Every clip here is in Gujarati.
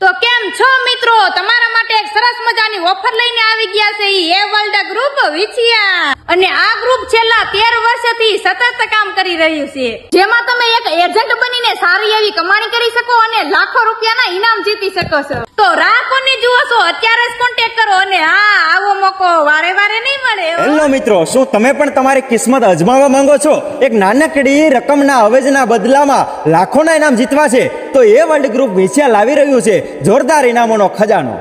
તો કેમ છો મિત્રો? તમારા માટે એક સરસ મજાની ઓફર લઈને આવી ગયા છે એ વર્લ્ડ ગ્રુપ વિછિયા. અને આ ગ્રુપ છેલ્લા તેર વર્ષથી સતત કામ કરી રહ્યું છે. જેમાં તમે એક એજન્ટ બનીને સારી એવી કમાણી કરી શકો અને લાખો રૂપિયાના ઇનામ જીતી શકો છો. તો રાહ કોની જુઓ છો? અત્યારે જ કોન્ટેક્ટ કરો અને હા, આવો મોકો. વારે વારે નહીં મળે હેલો મિત્રો, શું તમે પણ તમારી કિસ્મત અજમાવવા માંગો છો? એક નાનકડી રકમના અવેજના બદલામાં લાખોના ઇનામ જીતવા છે. તો એ વર્લ્ડ ગ્રુપ વેચ્યા લાવી રહ્યું છે. જોરદાર ઇનામોનો ખજાનો.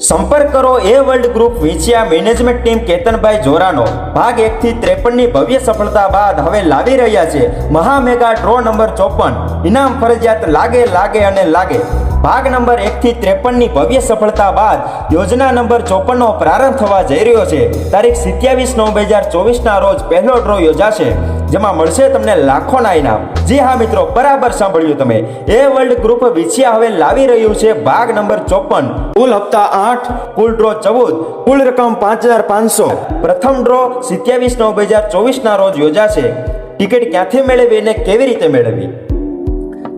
સંપર્ક કરો એ વર્લ્ડ ગ્રુપ વેચિયા મેનેજમેન્ટ ટીમ કેતનભાઈ જોરાનો. ભાગ એકથી ત્રેપનની ભવ્ય સફળતા બાદ હવે લાવી રહ્યા છે. મહામેગા ડ્રો નંબર ચોપન. ઇનામ ફરજિયાત લાગે લાગે અને લાગે. ભાગ નંબર એકથી ત્રેપનની ભવ્ય સફળતા બાદ યોજના નંબર ચોપનનો પ્રારંભ થવા જઈ રહ્યો છે. તારીખ સિત્યાવીસ નવ બે હજાર ચોવીસના રોજ પહેલો ડ્રો યોજાશે. જેમાં મળશે તમને લાખોના ઇનામ. જી હા મિત્રો, બરાબર સાંભળ્યું તમે. એ વર્લ્ડ ગ્રુપ વિછિયા હવે લાવી રહ્યું છે ભાગ નંબર ચોપન. કુલ હપ્તા આઠ, કુલ ડ્રો ચૌદ, કુલ રકમ પાંચ હજાર પાંચસો. પ્રથમ ડ્રો સિત્યાવીસ નવ બે હજાર ચોવીસના રોજ યોજાશે. ટિકિટ ક્યાંથી મેળવવી અને કેવી રીતે મેળવવી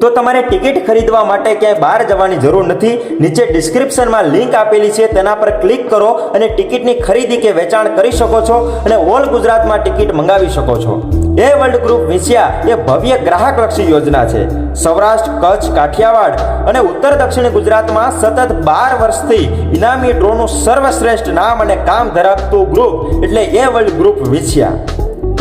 તો તમારે ટિકિટ ખરીદવા માટે ક્યાંય બહાર જવાની જરૂર નથી. નીચે ડિસ્ક્રિપ્શનમાં લિંક આપેલી છે, તેના પર ક્લિક કરો અને ટિકિટની ખરીદી કે વેચાણ કરી શકો છો અને ઓલ ગુજરાતમાં ટિકિટ મંગાવી શકો છો. એ વર્લ્ડ ગ્રુપ વિશિયા એ ભવ્ય ગ્રાહકલક્ષી યોજના છે. સૌરાષ્ટ્ર, કચ્છ, કાઠિયાવાડ અને ઉત્તર દક્ષિણ ગુજરાતમાં સતત બાર વર્ષથી ઇનામી ડ્રોનું સર્વશ્રેષ્ઠ નામ અને કામ ધરાવતું ગ્રુપ એટલે એ વર્લ્ડ ગ્રુપ વિશિયા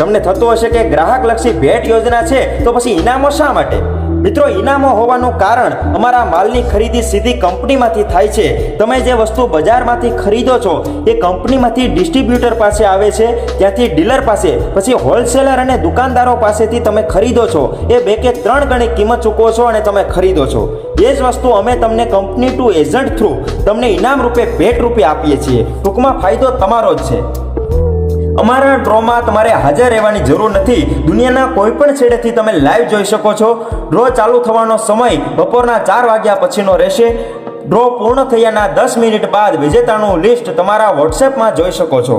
તમને થતું હશે કે ગ્રાહકલક્ષી ભેટ યોજના છે, તો પછી ઇનામો શા માટે? મિત્રો, ઇનામો હોવાનું કારણ અમારા માલની ખરીદી સીધી કંપનીમાંથી થાય છે. તમે જે વસ્તુ બજારમાંથી ખરીદો છો, એ કંપનીમાંથી ડિસ્ટ્રીબ્યુટર પાસે આવે છે, ત્યાંથી ડીલર પાસે, પછી હોલસેલર અને દુકાનદારો પાસેથી તમે ખરીદો છો. એ બે કે ત્રણ ગણી કિંમત ચૂકવો છો અને તમે ખરીદો છો. એ જ વસ્તુ અમે તમને કંપની ટુ એજન્ટ થ્રુ તમને ઇનામ રૂપે, ભેટ રૂપે આપીએ છીએ. ટૂંકમાં ફાયદો તમારો જ છે. અમારા ડ્રોમાં તમારે હાજર રહેવાની જરૂર નથી. દુનિયાના કોઈ પણ છેડેથી તમે લાઈવ જોઈ શકો છો. ડ્રો ચાલુ થવાનો સમય બપોરના ચાર વાગ્યા પછીનો રહેશે. ડ્રો પૂર્ણ થયાના દસ મિનિટ બાદ વિજેતાનું લિસ્ટ તમારા વોટ્સએપમાં જોઈ શકો છો.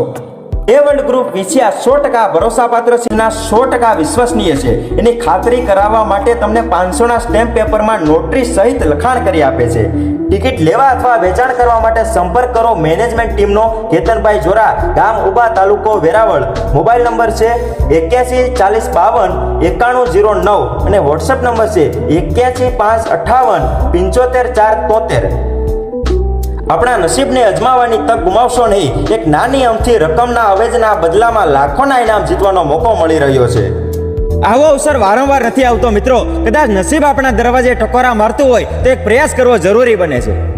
એ ગ્રુપ ગ્રુપ આ સો ટકા ભરોસાપાત્ર સિંહના સો ટકા વિશ્વસનીય છે. એની ખાતરી કરાવવા માટે તમને પાંચસોના સ્ટેમ્પ પેપરમાં નોટરી સહિત લખાણ કરી આપે છે. ટિકિટ લેવા અથવા વેચાણ કરવા માટે સંપર્ક કરો મેનેજમેન્ટ ટીમનો કેતનભાઈ જોરા, ગામ ઉબા તાલુકો વેરાવળ. મોબાઈલ નંબર છે એક્યાસી ચાલીસ બાવન એકાણું જીરો નવ અને વોટ્સએપ નંબર છે એક્યાસી પાંચ અઠ્ઠાવન પંચોતેર ચાર તોતેર. આપણા નસીબને અજમાવવાની તક ગુમાવશો નહીં. એક નાની અમથી રકમના અવેજના બદલામાં લાખોના ઇનામ જીતવાનો મોકો મળી રહ્યો છે. આવો અવસર વારંવાર નથી આવતો મિત્રો. કદાચ નસીબ આપણા દરવાજે ટકોરા મારતું હોય તો એક પ્રયાસ કરવો જરૂરી બને છે.